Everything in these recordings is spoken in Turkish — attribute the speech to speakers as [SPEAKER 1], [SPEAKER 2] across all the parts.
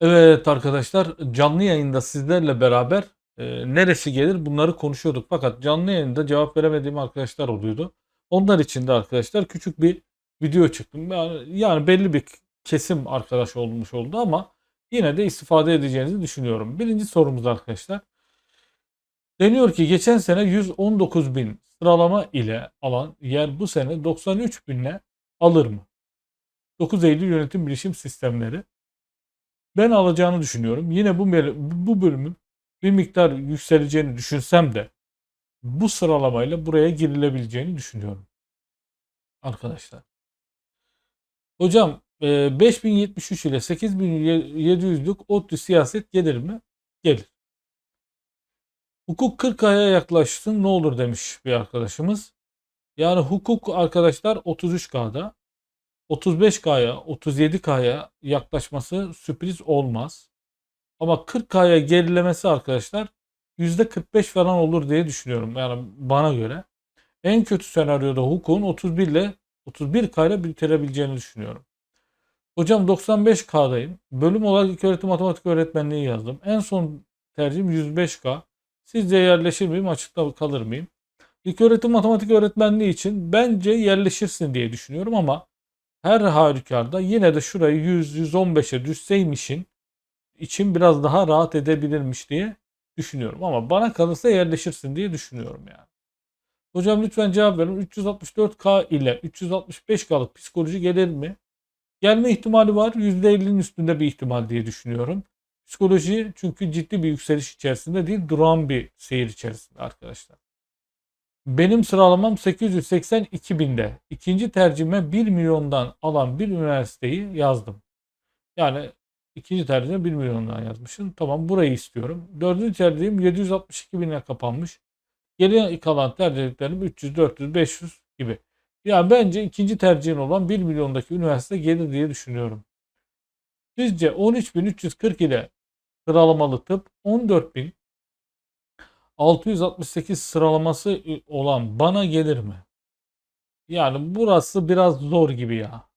[SPEAKER 1] Evet arkadaşlar canlı yayında sizlerle beraber e, neresi gelir bunları konuşuyorduk. Fakat canlı yayında cevap veremediğim arkadaşlar oluyordu. Onlar için de arkadaşlar küçük bir video çıktım. Yani, yani belli bir kesim arkadaş olmuş oldu ama yine de istifade edeceğinizi düşünüyorum. Birinci sorumuz arkadaşlar. Deniyor ki geçen sene 119 bin sıralama ile alan yer bu sene 93 binle alır mı? 9 Eylül Yönetim Bilişim Sistemleri ben alacağını düşünüyorum. Yine bu bu bölümün bir miktar yükseleceğini düşünsem de bu sıralamayla buraya girilebileceğini düşünüyorum. Arkadaşlar. Hocam e, 5073 ile 8700'lük ODTÜ siyaset gelir mi? Gelir. Hukuk 40 aya yaklaşsın ne olur demiş bir arkadaşımız. Yani hukuk arkadaşlar 33K'da. 35K'ya, 37K'ya yaklaşması sürpriz olmaz. Ama 40K'ya gerilemesi arkadaşlar %45 falan olur diye düşünüyorum. Yani bana göre. En kötü senaryoda hukukun 31 ile 31K ile bitirebileceğini düşünüyorum. Hocam 95K'dayım. Bölüm olarak ilköğretim matematik öğretmenliği yazdım. En son tercihim 105K. Sizce yerleşir miyim? Açıkta kalır mıyım? İlköğretim matematik öğretmenliği için bence yerleşirsin diye düşünüyorum ama her halükarda yine de şurayı 100-115'e düşseymişin için biraz daha rahat edebilirmiş diye düşünüyorum. Ama bana kalırsa yerleşirsin diye düşünüyorum yani. Hocam lütfen cevap verin. 364K ile 365K'lık psikoloji gelir mi? Gelme ihtimali var. %50'nin üstünde bir ihtimal diye düşünüyorum. Psikoloji çünkü ciddi bir yükseliş içerisinde değil, duran bir seyir içerisinde arkadaşlar. Benim sıralamam 882 binde. İkinci tercihime 1 milyondan alan bir üniversiteyi yazdım. Yani ikinci tercihime 1 milyondan yazmışım. Tamam burayı istiyorum. Dördüncü tercihim 762 bine kapanmış. Geriye kalan tercihlerim 300, 400, 500 gibi. Yani bence ikinci tercihin olan 1 milyondaki üniversite gelir diye düşünüyorum. Sizce 13.340 ile sıralamalı tıp 14.000 668 sıralaması olan bana gelir mi? Yani burası biraz zor gibi ya.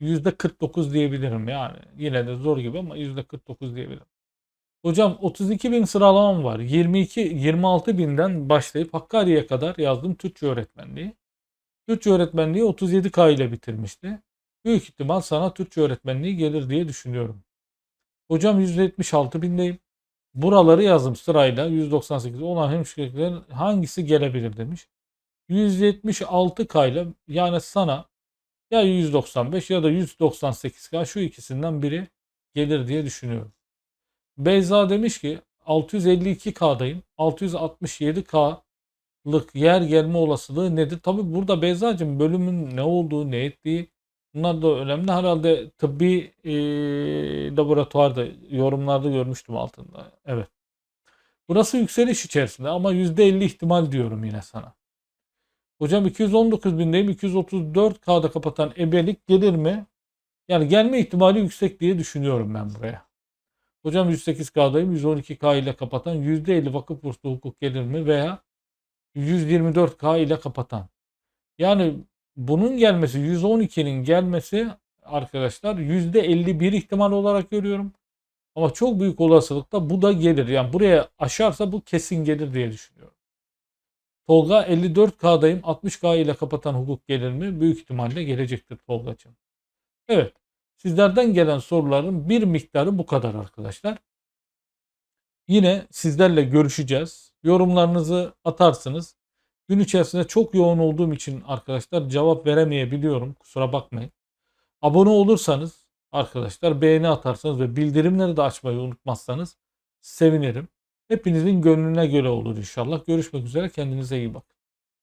[SPEAKER 1] %49 diyebilirim yani. Yine de zor gibi ama %49 diyebilirim. Hocam 32 bin sıralamam var. 22 26 binden başlayıp Hakkari'ye kadar yazdım Türkçe öğretmenliği. Türkçe öğretmenliği 37K ile bitirmişti. Büyük ihtimal sana Türkçe öğretmenliği gelir diye düşünüyorum. Hocam 176 bindeyim. Buraları yazdım sırayla 198 olan hemşireliklerin hangisi gelebilir demiş. 176K ile yani sana ya 195 ya da 198K şu ikisinden biri gelir diye düşünüyorum. Beyza demiş ki 652K'dayım. 667K'lık yer gelme olasılığı nedir? Tabi burada Beyza'cığım bölümün ne olduğu, ne ettiği bunlar da önemli. Herhalde tıbbi e, laboratuvarda yorumlarda görmüştüm altında. Evet. Burası yükseliş içerisinde ama %50 ihtimal diyorum yine sana. Hocam 219 bindeyim. 234K'da kapatan ebelik gelir mi? Yani gelme ihtimali yüksek diye düşünüyorum ben buraya. Hocam 108K'dayım. 112K ile kapatan %50 vakıf burslu hukuk gelir mi? Veya 124K ile kapatan. Yani bunun gelmesi 112'nin gelmesi arkadaşlar %51 ihtimal olarak görüyorum. Ama çok büyük olasılıkla bu da gelir. Yani buraya aşarsa bu kesin gelir diye düşünüyorum. Tolga 54K'dayım. 60K ile kapatan hukuk gelir mi? Büyük ihtimalle gelecektir Tolga'cığım. Evet. Sizlerden gelen soruların bir miktarı bu kadar arkadaşlar. Yine sizlerle görüşeceğiz. Yorumlarınızı atarsınız. Gün içerisinde çok yoğun olduğum için arkadaşlar cevap veremeyebiliyorum. Kusura bakmayın. Abone olursanız arkadaşlar beğeni atarsanız ve bildirimleri de açmayı unutmazsanız sevinirim. Hepinizin gönlüne göre olur inşallah. Görüşmek üzere. Kendinize iyi bakın.